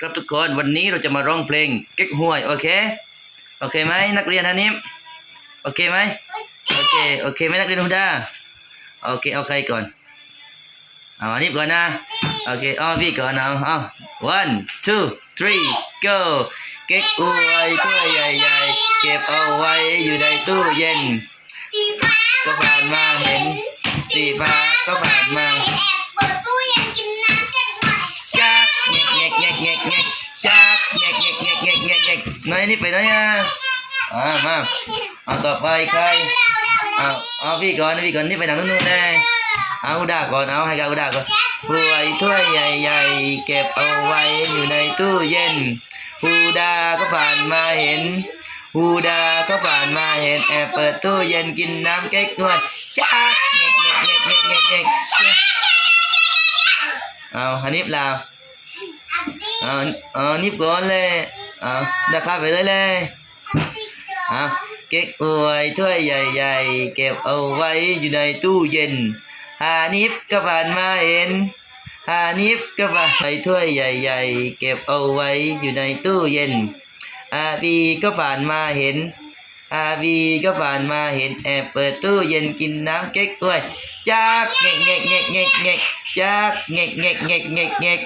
ครับทุกคนวันนี้เราจะมาร้องเพลงเก๊กฮวยโอเคโอเคไหมนักเรียนฮานิมโอเคไหมโอเคโอเคไหมนักเรียนฮุดาโอเคเอาใครก่อนเอาอันนี้ก่อนนะโอเคเอาพี่ก่อนเอาเอา one two three go เก๊กฮวยถ้วยใหญ่ๆเก็บเอาไว้อยู่ในตู้เย็น น้อยนี่ไปไหนอะอ่ามาเอาต่อไปใครเอาเอาพี่ก่อนพี่ก่อนนี่ไปทางนู้นแน่เอาอุดาก่อนเอาให้กับอุดาก่อนถ้วยถ้วยใหญ่ๆเก็บเอาไว้อยู่ในตู้เย็นฮูดาก็ผ่านมาเห็นฮูดาก็ผ่านมาเห็นแอบเปิดตู้เย็นกินน้ำเก๊กด้วยชักเงกเงกเงกเงกเงกเงกเอาฮันิบลาว อาเอานิบก่อนเลยเอาดักข้าไปเลยเลยเอาเก๊กอวยถ้วยใหญ่ๆเก็บเอาไว้อยู่ในตู้เย็นหานิบก็ผ่านมาเห็นหานิบก็ผ่านใส่ถ้วยใหญ่ๆเก็บเอาไว้อยู่ในตู้เย็นอาบีก็ผ่านมาเห็นอาบีก็ผ่านมาเห็นแอบเปิดตู้เย็นกินน้ำเก๊กด้วยจักเงกเงกเงกเงกเงกจักเงกเงกเงกเงกเงก